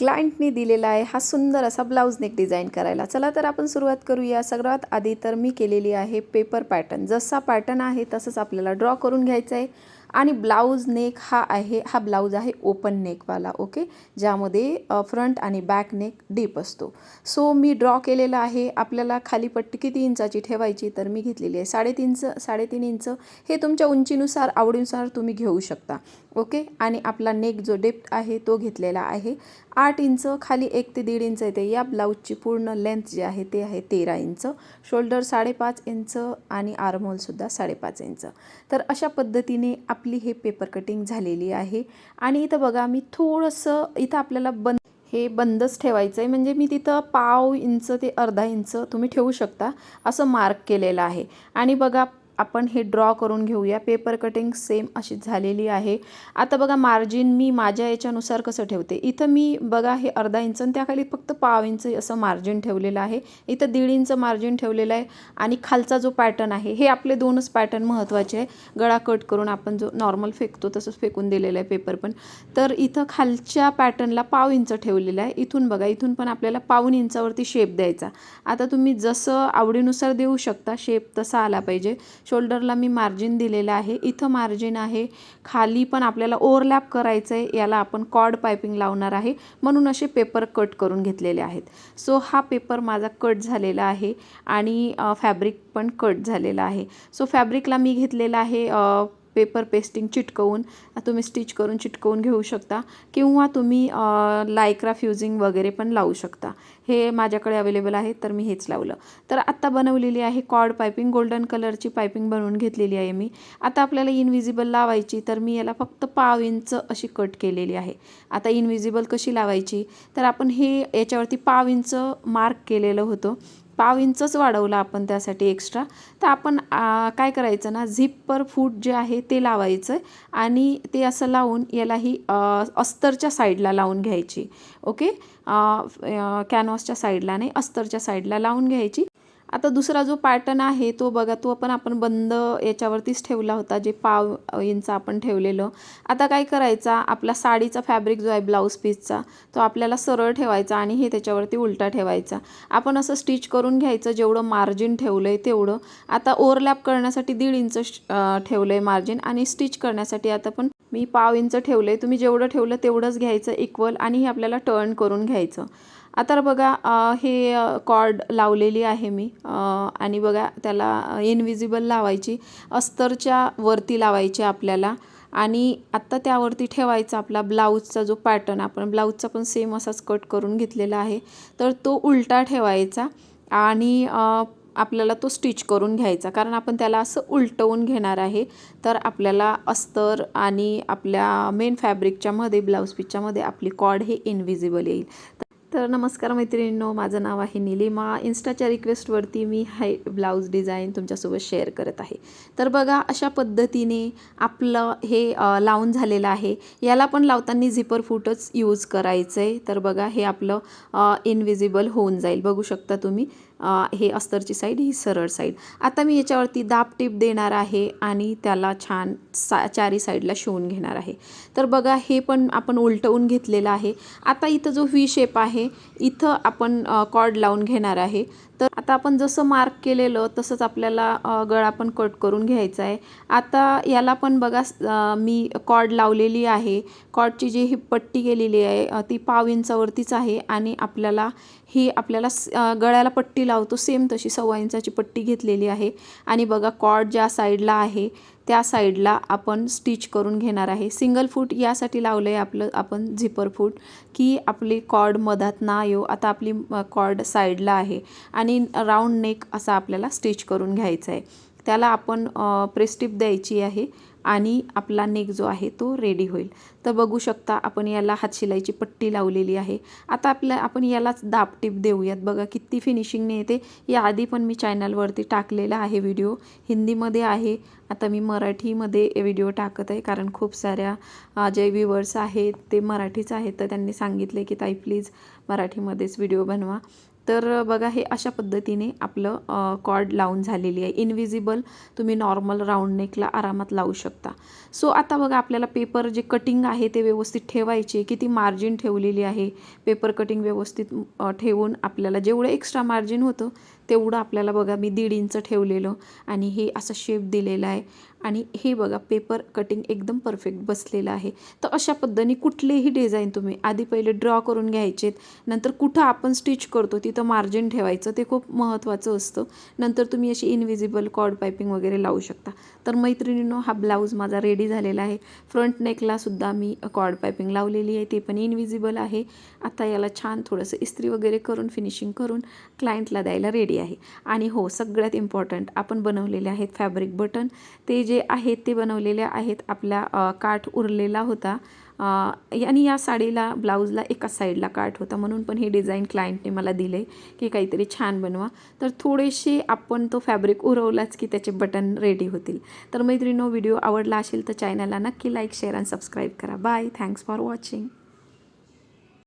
क्लायंटनी दिलेला आहे. हा सुंदर असा ब्लाऊज नेक डिझाईन करायला. चला तर आपण सुरुवात करूया. सगळ्यात आधी तर मी केलेली आहे पेपर पॅटर्न जसा पॅटर्न आहे तसंच आपल्याला ड्रॉ करून घ्यायचं आहे आणि ब्लाऊज नेक हा आहे हा ब्लाऊज आहे ओपन नेकवाला ओके ज्यामध्ये फ्रंट आणि बॅक नेक डीप असतो. सो मी ड्रॉ केलेला आहे आपल्याला खाली पट्टी किती इंचाची ठेवायची तर मी घेतलेली आहे साडेतीनच साडेतीन इंच. हे तुमच्या उंचीनुसार आवडीनुसार तुम्ही घेऊ शकता ओके आणि आपला नेक जो डेप्थ आहे तो घेतलेला आहे. आठ इंच खाली एक ते दीड इंच येते. या ब्लाऊजची पूर्ण लेंथ जी आहे ते आहे तेरा इंच. शोल्डर साडेपाच इंच आणि आर्मोलसुद्धा साडेपाच इंच. तर अशा पद्धतीने आप आपली हे पेपर कटिंग झालेली आहे. आणि इथं बघा मी थोडंसं इथं आपल्याला बंद हे बंदच ठेवायचं आहे म्हणजे मी तिथं पाव इंच ते अर्धा इंच तुम्ही ठेवू शकता असं मार्क केलेलं आहे. आणि बघा आपण हे ड्रॉ करून घेऊया. पेपर कटिंग सेम अशी झालेली आहे. आता बघा मार्जिन मी माझ्या याच्यानुसार कसं ठेवते? इथं मी बघा हे अर्धा इंच आणि त्याखाली फक्त पाव इंच असं मार्जिन ठेवलेलं आहे. इथं दीड इंच मार्जिन ठेवलेलं आहे. आणि खालचा जो पॅटर्न आहे हे आपले दोनच पॅटर्न महत्त्वाचे आहे. गळा कट करून आपण जो नॉर्मल फेकतो तसंच फेकून दिलेलं आहे पेपर पण. तर इथं खालच्या पॅटर्नला पाव इंच ठेवलेलं आहे. इथून बघा इथून पण आपल्याला पाऊन इंचावरती शेप द्यायचा. आता तुम्ही जसं आवडीनुसार देऊ शकता शेप तसा आला पाहिजे. शोल्डरला मी मार्जिन दिलेलं आहे. इथं मार्जिन आहे. खाली पण आपल्याला ओव्हरलॅप करायचं आहे याला आपण कॉर्ड पायपिंग लावणार आहे. म्हणून असे पेपर कट करून घेतलेले आहेत. सो हा पेपर माझा कट झालेला आहे आणि फॅब्रिक पण कट झालेला आहे. सो फॅब्रिकला मी घेतलेला आहे पेपर पेस्टिंग चिटकवून तुम्ही स्टिच करून चिटकवून घेऊ शकता किंवा तुम्ही लायक्रा फ्युजिंग वगैरे पण लावू शकता. हे माझ्याकडे अवेलेबल आहे तर मी हेच लावलं. तर आत्ता बनवलेली आहे कॉर्ड पायपिंग गोल्डन कलरची पायपिंग बनवून घेतलेली आहे मी. आता आपल्याला इनविजिबल लावायची तर मी याला फक्त पाव इंच अशी कट केलेली आहे. आता इनविजिबल कशी लावायची? तर आपण हे याच्यावरती पाव इंच मार्क केलेलं होतं. पाव इंचच वाढवलं आपण त्यासाठी एक्स्ट्रा तर आपण काय करायचं ना झिप्पर फूट जे आहे ते लावायचं आणि ते असं लावून यालाही अस्तरच्या साईडला लावून घ्यायची. ओके? कॅनव्हासच्या साईडला नाही अस्तरच्या साईडला लावून घ्यायची. आता दुसरा जो पॅटर्न आहे तो बघा तो पण आपण बंद याच्यावरतीच ठेवला होता जे पाव इंच आपण ठेवलेलं. आता काय करायचा आपला साडीचा फॅब्रिक जो आहे ब्लाऊज पीसचा तो आपल्याला सरळ ठेवायचा आणि हे त्याच्यावरती उलटा ठेवायचा. आपण असं स्टिच करून घ्यायचं जेवढं मार्जिन ठेवलं आहे तेवढं. आता ओव्हरलॅप करण्यासाठी दीड इंच ठेवलं आहे मार्जिन आणि स्टिच करण्यासाठी आता पण मी पाव इंच ठेवलं आहे तुम्ही जेवढं ठेवलं तेवढंच घ्यायचं इक्वल आणि हे आपल्याला टर्न करून घ्यायचं. आता बघा हे कॉर्ड लावलेली आहे मी आणि बघा त्याला इनविजिबल लावायची अस्तरच्या वरती लावायची आपल्याला. आणि आत्ता त्यावरती ठेवायचा आपला ब्लाऊजचा जो पॅटर्न आपण ब्लाऊजचा पण सेम असाच कट करून घेतलेला आहे. तर तो उलटा ठेवायचा आणि आपल्याला तो स्टिच करून घ्यायचा. कारण आपण त्याला असं उलटवून घेणार आहे तर आपल्याला अस्तर आणि आपल्या मेन फॅब्रिकच्यामध्ये ब्लाऊज पीसच्यामध्ये आपली कॉड हे इनविजिबल येईल. तर नमस्कार मैत्रिणींनो माझं नाव आहे निलिमा. इन्स्टाच्या रिक्वेस्टवरती मी हाय ब्लाऊज डिझाईन तुमच्यासोबत शेअर करत आहे. तर बघा अशा पद्धतीने आपलं हे लावून झालेलं आहे. याला पण लावताना झिपर फूटच यूज करायचं आहे तर बघा हे आपलं इनविजिबल होऊन जाईल. बघू शकता तुम्ही. हे अस्तरची साईड ही सरळ साईड आता मी याच्यावरती दाब टिप देणार आहे आणि त्याला छान सा चारी साईडला शिवून घेणार आहे. तर बघा हे पण आपण उलटवून घेतलेलं आहे. आता इथं जो व्ही शेप आहे इथं आपण कॉर्ड लावून घेणार आहे. तर आता आपण जसं मार्क केलेलं तसंच आपल्याला गळा पण कट करून घ्यायचा आहे. आता याला पण बघा मी कॉर्ड लावलेली आहे. कॉर्डची जी ही पट्टी केलेली आहे ती पाव इंचावरतीच आहे आणि आपल्याला ही आपल्याला गळ्याला पट्टी लावतो सेम तशी सव्वा इंचाची पट्टी घेतलेली आहे. आणि बघा कॉर्ड ज्या साईडला आहे त्या साईडला आपण स्टिच करून घेणार आहे. सिंगल फूट यासाठी लावलं आहे आपलं आपण झिपर फूट की आपली कॉर्ड मधात ना येऊ. आता आपली कॉर्ड साईडला आहे आणि राऊंड नेक असा आपल्याला स्टिच करून घ्यायचा आहे त्याला आपण प्रेस्टिप द्यायची आहे. आणि आपला नेक जो आहे तो रेडी होईल. तर बघू शकता आपण याला हातशिलाईची पट्टी लावलेली आहे. आता आपल्या आपण यालाच दाबटीप देऊयात. बघा किती फिनिशिंगने येते. याआधी पण मी चॅनलवरती टाकलेला आहे व्हिडिओ हिंदीमध्ये आहे. आता मी मराठीमध्ये व्हिडिओ टाकत आहे कारण खूप साऱ्या जे व्ह्युअर्स आहेत ते मराठीच आहेत. तर त्यांनी सांगितले की ताई प्लीज मराठीमध्येच व्हिडिओ बनवा. तर बघा हे अशा पद्धतीने आपलं कॉर्ड लावून झालेली आहे. इनविजिबल तुम्ही नॉर्मल राऊंड नेकला आरामात लावू शकता. सो आता बघा आपल्याला पेपर जे कटिंग आहे ते व्यवस्थित ठेवायचे किती मार्जिन ठेवलेली आहे. पेपर कटिंग व्यवस्थित ठेवून आपल्याला जेवढं एक्स्ट्रा मार्जिन होतं तेवढं आपल्याला बघा मी दीड इंच ठेवलेलं आणि हे असं शेप दिलेला आहे. आणि हे बघा पेपर कटिंग एकदम परफेक्ट बसलेलं आहे. तर अशा पद्धतीने कुठलेही डिझाईन तुम्ही आधी पहिले ड्रॉ करून घ्यायचेत नंतर कुठं आपण स्टिच करतो तिथं मार्जिन ठेवायचं ते खूप महत्त्वाचं असतं. नंतर तुम्ही अशी इनविजिबल कॉर्ड पायपिंग वगैरे लावू शकता. तर मैत्रिणींनो हा ब्लाऊज माझा रेडी झालेला आहे. फ्रंट नेकलासुद्धा मी कॉर्ड पायपिंग लावलेली आहे ते पण इनविजिबल आहे. आता याला छान थोडंसं इस्त्री वगैरे करून फिनिशिंग करून क्लायंटला द्यायला रेडी आहे आहे. आणि हो सगळ्यात इम्पॉर्टंट आपण बनवलेले आहेत फॅब्रिक बटन ते जे आहेत ते बनवलेले आहेत आपल्या काठ उरलेला होता. आणि या साडीला ब्लाऊजला एकाच साईडला काठ होता. म्हणून पण हे डिझाईन क्लायंटने मला दिले की काहीतरी छान बनवा. तर थोडेसे आपण तो फॅब्रिक उरवलाच की त्याचे बटन रेडी होतील. तर मैत्रिणो व्हिडिओ आवडला असेल तर चॅनलला नक्की लाईक शेअर आणि सबस्क्राईब करा. Bye thanks for watching